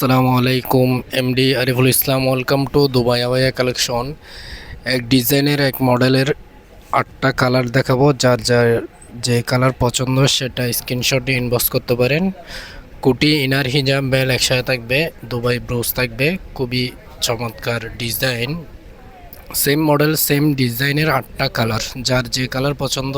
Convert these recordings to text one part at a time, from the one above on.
আসসালামু আলাইকুম MD Ariful Islam welcome to Dubai আবাইয়া collection এক ডিজাইনের, এক মডেলের আটটা কালার দেখাবো, যার যার যে কালার পছন্দ সেটা স্ক্রিনশট ইনবক্স করতে পারেন। কুটি ইনার হিজাব বেল একসাথে থাকবে, দুবাই ব্রোজ থাকবে, খুবই চমৎকার ডিজাইন সেম মডেল সেম ডিজাইনের আটটা কালার যার যে কালার পছন্দ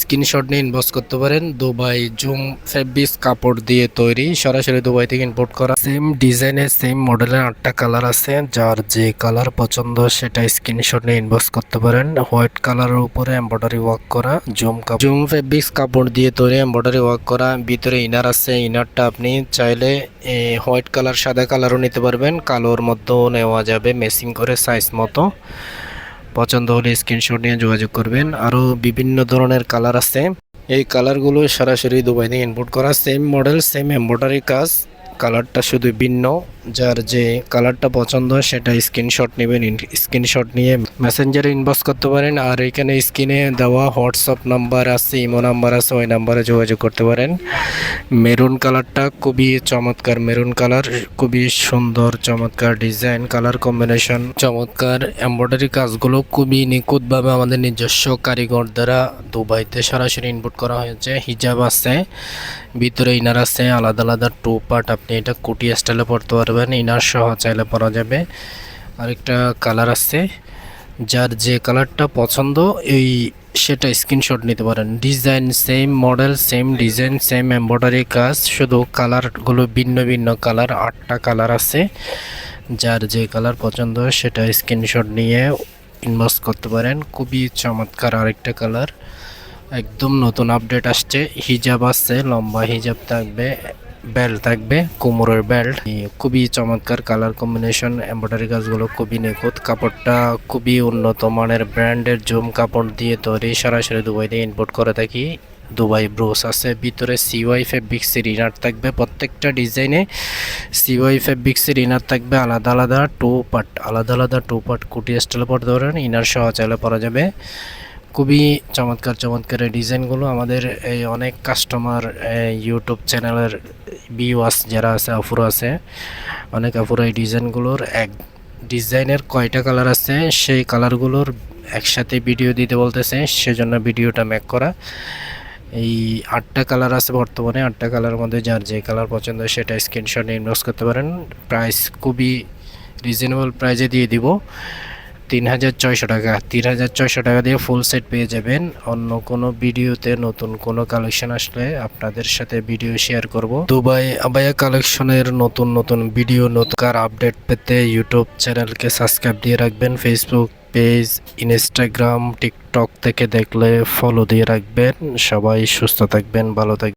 স্ক্রিনশট নিয়ে ইনবক্স করতে পারেন। দুবাই জুম ফেব্রিক্স কাপড় দিয়ে তৈরি। সরাসরি দুবাই থেকে ইম্পোর্ট করা। সেম ডিজাইনের সেম মডেলের আটটা কালার আছে। যার যে কালার পছন্দ সেটা স্ক্রিনশট নিয়ে ইনবক্স করতে পারেন। হোয়াইট কালারের উপরে এমব্রয়ডারি ওয়ার্ক করা জুম কাপড় জুম ফেব্রিক্স কাপড় দিয়ে তৈরি এমব্রয়ডারি ওয়ার্ক করা। ভিতরে ইনার আছে। ইনারটা আপনি চাইলে হোয়াইট কালার সাদা কালারও নিতে পারবেন। কালোর মধ্যেও নেওয়া যাবে। মেসিং করে সাইজ মতো। পছন্দ হলে স্ক্রিনশট নিয়ে যোগাযোগ করবেন। আরও বিভিন্ন ধরনের কালার আছে। এই কালারগুলো সরাসরি দুবাই থেকে ইনপুট করা। সেম মডেল সেম এম্ব্রয়ডারি কাজ। কালারটা শুধু ভিন্ন। যার যে কালারটা পছন্দ হয় সেটা স্ক্রিনশট নেবেন স্ক্রিনশট নিয়ে মেসেঞ্জারে ইনবক্স করতে পারেন। আর এখানে স্ক্রিনে দেওয়া হোয়াটসঅ্যাপ নাম্বার আছে ইমো নাম্বার আছে, ওই নাম্বারে যোগাযোগ করতে পারেন। মেরুন কালারটা খুবই চমৎকার, মেরুন কালার, খুবই সুন্দর, চমৎকার ডিজাইন কালার কম্বিনেশন চমৎকার। এমব্রয়ডারি কাজগুলো খুবই নিখুঁতভাবে আমাদের নিজস্ব কারিগর দ্বারা দুবাইতে সরাসরি ইনপুট করা হয়েছে। হিজাব আছে, ভিতরে ইনার আছে, আলাদা আলাদা টু পার্ট আপনি এটা কুটি স্টাইলে পরতে পারবেন, ইনার সহ চাইলে পরা যাবে। আরেকটা কালার আছে, যার যে কালারটা পছন্দ, এই সেটা স্ক্রিনশট নিতে পারেন। Design same, model same, design same, embroidery কাজ, শুধু কালারগুলো ভিন্ন ভিন্ন কালার, আটটা কালার আছে। যার যে কালার পছন্দ সেটা স্ক্রিনশট নিয়ে ইনবক্স করতে পারেন। খুবই চমৎকার আরেকটা কালার। একদম নতুন আপডেট আসছে, হিজাব আসছে লম্বা হিজাব থাকবে। বেল্ট থাকবে, কোমরের বেল্ট খুবই চমৎকার কালার কম্বিনেশন এমব্রয়ডারি কাজগুলো খুবই নিখুঁত। কাপড়টা খুবই উন্নত মানের ব্র্যান্ডের জুম কাপড় দিয়ে তৈরি। সরাসরি দুবাই দিয়ে ইনপোর্ট করে থাকি। দুবাই ব্রোস আছে, ভিতরে সিওয়াই ফেব্রিক্সের ইনার থাকবে প্রত্যেকটা ডিজাইনে সিওয়াই ফেব্রিক্সের ইনার থাকবে, আলাদা আলাদা টু পার্ট আলাদা আলাদা টু পার্ট কুটি স্টাইল পড়তে ধরেন ইনার সহ চাইলে পরা যাবে। খুবই চমৎকার চমৎকার ডিজাইনগুলো আমাদের এই অনেক কাস্টমার ইউটিউব চ্যানেলের ভিউয়ার্স যারা আছে, অফুর আছে, অনেক অফুর এই ডিজাইনগুলোর এক ডিজাইনের কয়টা কালার আছে, সেই কালারগুলোর একসাথে ভিডিও দিতে বলতেছে, সেজন্য ভিডিওটা ম্যাক করা। এই আটটা কালার আছে বর্তমানে, আটটা কালারের মধ্যে যার যে কালার পছন্দ সেটা স্ক্রিনশট ইনবক্স করতে পারেন। প্রাইস খুবই রিজনেবল প্রাইজে দিয়ে দিব। তিন হাজার ছয়শো টাকা। তিন হাজার ছয়শো টাকা দিয়ে ফুল সেট পেয়ে যাবেন। অন্য কোনো ভিডিওতে নতুন কোনো কালেকশন আসলে আপনাদের সাথে ভিডিও শেয়ার করব। দুবাই আবায়া কালেকশনের নতুন নতুন ভিডিও নতুন আপডেট পেতে ইউটিউব চ্যানেলকে সাবস্ক্রাইব দিয়ে রাখবেন। ফেসবুক পেজ ইনস্টাগ্রাম টিকটক থেকে দেখলে ফলো দিয়ে রাখবেন। সবাই সুস্থ থাকবেন, ভালো থাকবেন।